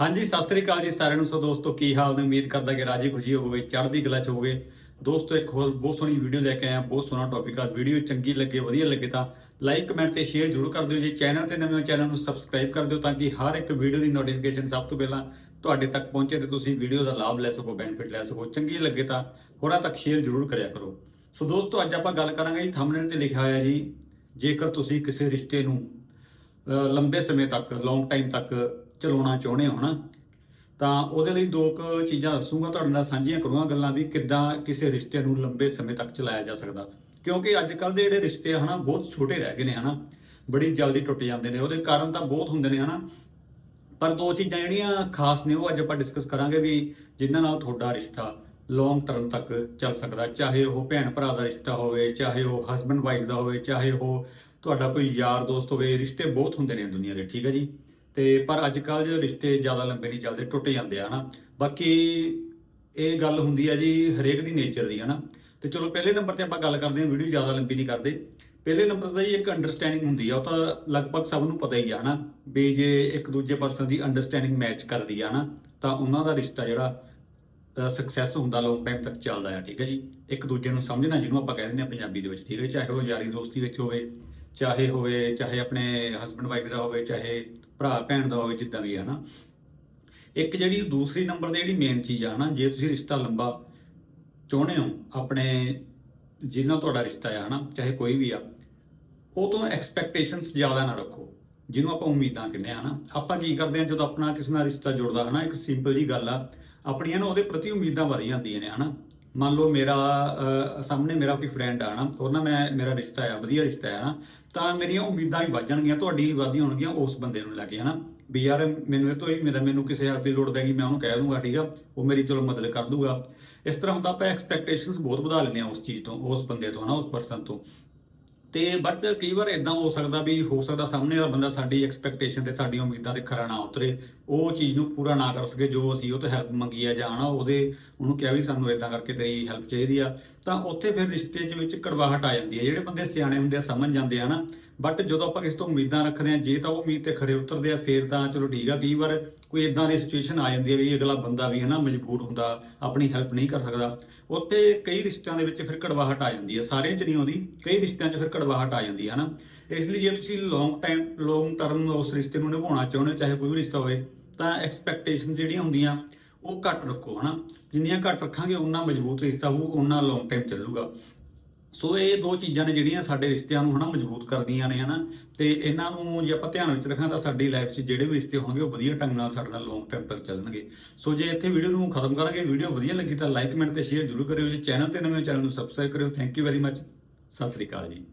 ਹਾਂਜੀ, ਸਤਿ ਸ੍ਰੀ ਅਕਾਲ ਜੀ ਸਾਰਿਆਂ ਨੂੰ। ਸੋ ਦੋਸਤੋ, ਕੀ ਹਾਲ ਨੇ? ਉਮੀਦ ਕਰਦਾ ਕਿ ਰਾਜੀ ਖੁਸ਼ੀ ਹੋਵੇ ਚੜ੍ਹਦੀ ਕਲਾ ਚ ਹੋਵੇ ਦੋਸਤੋ, ਇੱਕ ਹੋਰ ਬਹੁਤ ਸੋਹਣੀ ਵੀਡੀਓ ਲੈ ਕੇ ਆਇਆ ਬਹੁਤ ਸੋਹਣਾ ਟੌਪਿਕ ਆ। ਵੀਡੀਓ ਚੰਗੀ ਲੱਗੇ, ਵਧੀਆ ਲੱਗੇ ਤਾਂ ਲਾਈਕ ਕਮੈਂਟ ਤੇ ਸ਼ੇਅਰ ਜ਼ਰੂਰ ਕਰ ਦਿਓ ਜੀ। ਚੈਨਲ ਤੇ ਨਵੇਂ ਹੋ, ਚੈਨਲ ਨੂੰ ਸਬਸਕ੍ਰਾਈਬ ਕਰ ਦਿਓ ਤਾਂ ਕਿ ਹਰ ਇੱਕ ਵੀਡੀਓ ਦੀ ਨੋਟੀਫਿਕੇਸ਼ਨ ਸਭ ਤੋਂ ਪਹਿਲਾਂ ਤੁਹਾਡੇ ਤੱਕ ਪਹੁੰਚੇ ਤੇ ਤੁਸੀਂ ਵੀਡੀਓ ਦਾ ਲਾਭ ਲੈ ਸਕੋ ਬੈਨੀਫਿਟ ਲੈ ਸਕੋ। ਚੰਗੀ ਲੱਗੇ ਤਾਂ ਹੋਰਾਂ ਤੱਕ ਸ਼ੇਅਰ ਜ਼ਰੂਰ ਕਰਿਆ ਕਰੋ। ਸੋ ਦੋਸਤੋ, ਅੱਜ ਆਪਾਂ ਗੱਲ ਕਰਾਂਗੇ ਜੀ ਥੰਬਨੇਲ ਤੇ ਲਿਖਿਆ ਹੋਇਆ ਜੀ। ਜੇਕਰ ਤੁਸੀਂ ਕਿਸੇ ਰਿਸ਼ਤੇ ਨੂੰ ਲੰਬੇ ਸਮੇਂ ਤੱਕ ਲੌਂਗ ਟਾਈਮ ਤੱਕ ਚਲਾਉਣਾ ਚਾਹੁੰਦੇ ਹੋ ਨਾ, ਤਾਂ ਉਹਦੇ ਲਈ ਦੋ ਕੁ ਚੀਜ਼ਾਂ ਦੱਸੂਗਾ, ਤੁਹਾਡੇ ਨਾਲ ਸਾਂਝੀਆਂ ਕਰੂੰਗਾ ਗੱਲਾਂ ਵੀ ਕਿੱਦਾਂ ਕਿਸੇ ਰਿਸ਼ਤੇ ਨੂੰ ਲੰਬੇ ਸਮੇਂ ਤੱਕ ਚਲਾਇਆ ਜਾ ਸਕਦਾ। ਕਿਉਂਕਿ ਅੱਜ ਕੱਲ ਦੇ ਜਿਹੜੇ ਰਿਸ਼ਤੇ ਆ ਹਨਾ, ਬਹੁਤ ਛੋਟੇ ਰਹਿ ਗਏ ਨੇ ਹਨਾ, ਬੜੀ ਜਲਦੀ ਟੁੱਟ ਜਾਂਦੇ ਨੇ, ਉਹਦੇ ਕਾਰਨ ਤਾਂ ਬਹੁਤ ਹੁੰਦੇ ਨੇ ਹਨਾ। ਪਰ ਦੋ ਚੀਜ਼ਾਂ ਜਿਹੜੀਆਂ ਖਾਸ ਨੇ, ਉਹ ਅੱਜ ਆਪਾਂ ਡਿਸਕਸ ਕਰਾਂਗੇ ਵੀ ਜਿਨ੍ਹਾਂ ਨਾਲ ਤੁਹਾਡਾ ਰਿਸ਼ਤਾ ਲੌਂਗ ਟਰਮ ਤੱਕ ਚੱਲ ਸਕਦਾ, ਚਾਹੇ ਉਹ ਭੈਣ ਭਰਾ ਦਾ ਰਿਸ਼ਤਾ ਹੋਵੇ, ਚਾਹੇ ਉਹ ਹਸਬੰਡ ਵਾਈਫ ਦਾ ਹੋਵੇ, ਚਾਹੇ ਉਹ ਤੁਹਾਡਾ ਕੋਈ ਯਾਰ ਦੋਸਤ ਹੋਵੇ ਰਿਸ਼ਤੇ ਬਹੁਤ ਹੁੰਦੇ ਨੇ ਦੁਨੀਆ ਦੇ, ਠੀਕ ਹੈ ਜੀ? ਤੇ ਪਰ ਅੱਜ ਕੱਲ੍ਹ ਜਿਹੜੇ ਰਿਸ਼ਤੇ ਜ਼ਿਆਦਾ ਲੰਬੇ ਨਹੀਂ ਚੱਲਦੇ, ਟੁੱਟ ਜਾਂਦੇ ਆ, ਹਨਾ? ਬਾਕੀ ਇਹ ਗੱਲ ਹੁੰਦੀ ਆ ਜੀ ਹਰੇਕ ਦੀ ਨੇਚਰ ਦੀ, ਹਨਾ? ਤੇ ਚਲੋ ਪਹਿਲੇ ਨੰਬਰ ਤੇ ਆਪਾਂ ਗੱਲ ਕਰਦੇ ਹਾਂ, ਵੀਡੀਓ ਜ਼ਿਆਦਾ ਲੰਬੀ ਨਹੀਂ ਕਰਦੇ। ਪਹਿਲੇ ਨੰਬਰ ਤੇ ਜੀ ਇੱਕ ਅੰਡਰਸਟੈਂਡਿੰਗ ਹੁੰਦੀ ਆ, ਉਹ ਤਾਂ ਲਗਭਗ ਸਭ ਨੂੰ ਪਤਾ ਹੀ ਆ, ਹਨਾ? ਵੀ ਜੇ ਇੱਕ ਦੂਜੇ ਪਰਸਨ ਦੀ ਅੰਡਰਸਟੈਂਡਿੰਗ ਮੈਚ ਕਰਦੀ ਆ, ਹਨਾ? ਤਾਂ ਉਹਨਾਂ ਦਾ ਰਿਸ਼ਤਾ ਜਿਹੜਾ ਸਕਸੈਸ ਹੁੰਦਾ ਲੌਂਗ ਟਾਈਮ ਤੱਕ ਚੱਲਦਾ ਆ, ਠੀਕ ਹੈ ਜੀ? ਇੱਕ ਦੂਜੇ ਨੂੰ ਸਮਝਣਾ, ਜਿਹਨੂੰ ਆਪਾਂ ਕਹਿ ਦਿੰਦੇ ਆ ਪੰਜਾਬੀ ਦੇ ਵਿੱਚ, ਠੀਕ ਹੈ ਚਾਹੇ ਉਹ ਯਾਰੀ ਦੋਸਤੀ ਵਿੱਚ ਹੋਵੇ, ਚਾਹੇ ਹੋਵੇ, ਚਾਹੇ ਆਪਣੇ ਹਸਬੰਡ ਵਾਈਫ ਦਾ ਹੋਵੇ, ਚਾਹੇ ਭਰਾ ਭੈਣ ਦਾ ਹੋਵੇ, ਜਿੱਦਾਂ ਵੀ ਆ ਨਾ। ਇੱਕ ਜਿਹੜੀ ਦੂਸਰੀ ਨੰਬਰ ਤੇ ਜਿਹੜੀ ਮੇਨ ਚੀਜ਼ ਆ ਨਾ, ਜੇ ਤੁਸੀਂ ਰਿਸ਼ਤਾ ਲੰਬਾ ਚਾਹੁੰਦੇ ਹੋ, ਆਪਣੇ ਜਿਹਦੇ ਤੁਹਾਡਾ ਰਿਸ਼ਤਾ ਆ ਨਾ, ਚਾਹੇ ਕੋਈ ਵੀ ਆ, ਉਹ ਤੋਂ ਐਕਸਪੈਕਟੇਸ਼ਨਸ ਜ਼ਿਆਦਾ ਨਾ ਰੱਖੋ। ਜਿਹਨੂੰ ਆਪਾਂ ਉਮੀਦਾਂ ਕਹਿੰਦੇ ਆ ਨਾ। ਆਪਾਂ ਕੀ ਕਰਦੇ ਆ, ਜਦੋਂ ਆਪਣਾ ਕਿਸੇ ਨਾਲ ਰਿਸ਼ਤਾ ਜੁੜਦਾ, ਹਨਾ, ਇੱਕ ਸਿੰਪਲ ਜੀ ਗੱਲ ਆ, ਆਪਣੀਆਂ ਨਾ ਉਹਦੇ ਪ੍ਰਤੀ ਉਮੀਦਾਂ ਵਧ ਜਾਂਦੀਆਂ ਨੇ, ਹਨਾ। ਮੰਨ ਲਓ ਮੇਰਾ ਸਾਹਮਣੇ ਮੇਰਾ ਕੋਈ ਫਰੈਂਡ ਆ ਨਾ, ਉਹ ਨਾ ਮੈਂ, ਮੇਰਾ ਰਿਸ਼ਤਾ ਆ, ਵਧੀਆ ਰਿਸ਼ਤਾ ਆ ਨਾ, ਤਾਂ ਮੇਰੀਆਂ ਉਮੀਦਾਂ ਵੀ ਵੱਧ ਜਾਣਗੀਆਂ, ਤੁਹਾਡੀ ਵੀ ਵਧੀਆਂ ਹੋਣਗੀਆਂ ਉਸ ਬੰਦੇ ਨੂੰ ਲੈ ਕੇ, ਹਨਾ? ਵੀ ਯਾਰ ਮੈਨੂੰ ਇਹ ਤੋਂ ਹੀ ਮੇਰਾ ਮੈਨੂੰ ਕਿਸੇ ਹੈਲਪ ਦੀ ਲੋੜ ਪੈਗੀ ਮੈਂ ਉਹਨੂੰ ਕਹਿ ਦੂੰਗਾ, ਠੀਕ ਆ? ਉਹ ਮੇਰੀ ਚਲੋ ਮਦਦ ਕਰ ਦੂਗਾ। ਇਸ ਤਰ੍ਹਾਂ ਹੁੰਦਾ ਆਪਾਂ ਐਕਸਪੈਕਟੇਸ਼ਨਸ ਬਹੁਤ ਵਧਾ ਲੈਂਦੇ ਆ ਉਸ ਚੀਜ਼ ਤੋਂ, ਉਸ ਬੰਦੇ ਤੋਂ, ਹਨਾ, ਉਸ ਪਰਸਨ ਤੋਂ। ਤੇ ਬਟ ਕਈ ਵਾਰ ਇਦਾਂ ਹੋ ਸਕਦਾ ਵੀ ਹੋ ਸਕਦਾ ਸਾਹਮਣੇ ਵਾਲਾ ਬੰਦਾ ਸਾਡੀ ਐਕਸਪੈਕਟੇਸ਼ਨ ਤੇ ਸਾਡੀਆਂ ਉਮੀਦਾਂ ਤੇ ਖਰਾ ਨਾ ਉਤਰੇ। ਉਹ ਚੀਜ਼ ਨੂੰ ਪੂਰਾ ਨਾ ਕਰ ਸਕੇ, ਜੋ ਅਸੀਂ ਉਹ ਤੋਂ ਹੈਲਪ ਮੰਗੀ ਆ ਜਾਂ ਹਨਾ ਉਹਦੇ, ਉਹਨੂੰ ਕਿਹਾ ਵੀ ਸਾਨੂੰ ਇਦਾਂ ਕਰਕੇ ਤੇਰੀ ਹੈਲਪ ਚਾਹੀਦੀ ਆ। ਤਾਂ ਉੱਥੇ ਫਿਰ ਰਿਸ਼ਤੇ ਦੇ ਵਿੱਚ ਕੜਵਾਹਟ ਆ ਜਾਂਦੀ ਹੈ। ਜਿਹੜੇ ਬੰਦੇ ਸਿਆਣੇ ਹੁੰਦੇ ਆ, ਸਮਝ ਜਾਂਦੇ ਆ ਨਾ। ਬਟ ਜਦੋਂ ਆਪਾਂ ਇਸ ਤੋਂ ਉਮੀਦਾਂ ਰੱਖਦੇ ਆ, ਜੇ ਤਾਂ ਉਹ ਉਮੀਦ ਤੇ ਖਰੇ ਉਤਰਦੇ ਆ, ਫੇਰ ਤਾਂ ਚਲੋ ਠੀਕ ਆ। ਕਈ ਵਾਰ ਕੋਈ ਇਦਾਂ ਦੀ ਸਿਚੁਏਸ਼ਨ ਆ ਜਾਂਦੀ ਹੈ ਵੀ ਅਗਲਾ ਬੰਦਾ ਵੀ ਹਨਾ ਮਜਬੂਰ ਹੁੰਦਾ, ਆਪਣੀ ਹੈਲਪ ਨਹੀਂ ਕਰ ਸਕਦਾ। ਉੱਥੇ ਕਈ ਰਿਸ਼ਤਿਆਂ ਦੇ ਵਿੱਚ ਫਿਰ ਕੜਵਾਹਟ ਆ ਜਾਂਦੀ ਹੈ ਸਾਰਿਆਂ 'ਚ ਨਹੀਂ ਆਉਂਦੀ, ਕਈ ਰਿਸ਼ਤਿਆਂ 'ਚ ਫਿਰ ਕੜਵਾਹਟ ਆ ਜਾਂਦੀ ਹੈ ਹਨਾ। ਇਸ ਲਈ ਜੇ ਤੁਸੀਂ ਲੌਂਗ ਟਾਈਮ ਲੌਂਗ ਟਰਮ ਉਸ ਰਿਸ਼ਤੇ ਨੂੰ ਨਿਭਾਉਣਾ ਚਾਹੁੰਦੇ ਹੋ, ਚਾਹੇ ਕੋਈ ਵੀ ਰਿਸ਼ਤਾ ਹੋਵੇ, ਤਾਂ ਐਕਸਪੈਕਟੇਸ਼ਨ ਜਿਹੜੀਆਂ ਹੁੰਦੀਆਂ ਉਹ ਘੱਟ ਰੱਖੋ, ਹਨਾ? ਜਿੰਨੀਆਂ ਘੱਟ ਰੱਖਾਂਗੇ ਉਨਾ ਮਜ਼ਬੂਤ ਰਿਸ਼ਤਾ ਹੋਊ ਉਨਾ ਲੌਂਗ ਟਾਈਮ ਚੱਲੂਗਾ। ਸੋ ਇਹ ਦੋ ਚੀਜ਼ਾਂ ਨੇ ਜਿਹੜੀਆਂ ਸਾਡੇ ਰਿਸ਼ਤਿਆਂ ਨੂੰ, ਹਨਾ, ਮਜ਼ਬੂਤ ਕਰਦੀਆਂ ਨੇ, ਹਨਾ? ਤੇ ਇਹਨਾਂ ਨੂੰ ਜੇ ਆਪਾਂ ਧਿਆਨ ਵਿੱਚ ਰੱਖਾਂ ਤਾਂ ਸਾਡੀ ਲਾਈਫ 'ਚ ਜਿਹੜੇ ਵੀ ਰਿਸ਼ਤੇ ਹੋਣਗੇ, ਉਹ ਵਧੀਆ ਢੰਗ ਨਾਲ ਸਾਡੇ ਨਾਲ ਲੌਂਗ ਟਾਈਮ ਤੱਕ ਚੱਲਣਗੇ। ਸੋ ਜੇ ਇੱਥੇ ਵੀਡੀਓ ਨੂੰ ਖਤਮ ਕਰਾਂਗੇ ਵੀਡੀਓ ਵਧੀਆ ਲੱਗੀ ਤਾਂ ਲਾਈਕ ਕਮੈਂਟ ਤੇ ਸ਼ੇਅਰ ਜ਼ਰੂਰ ਕਰਿਓ ਜੇ। ਚੈਨਲ ਤੇ ਨਵੇਂ ਚੈਨਲ ਨੂੰ ਸਬਸਕ੍ਰਾਈਬ ਕਰਿਓ। Thank you very much Sat Sri ਅਕਾਲ ਜੀ।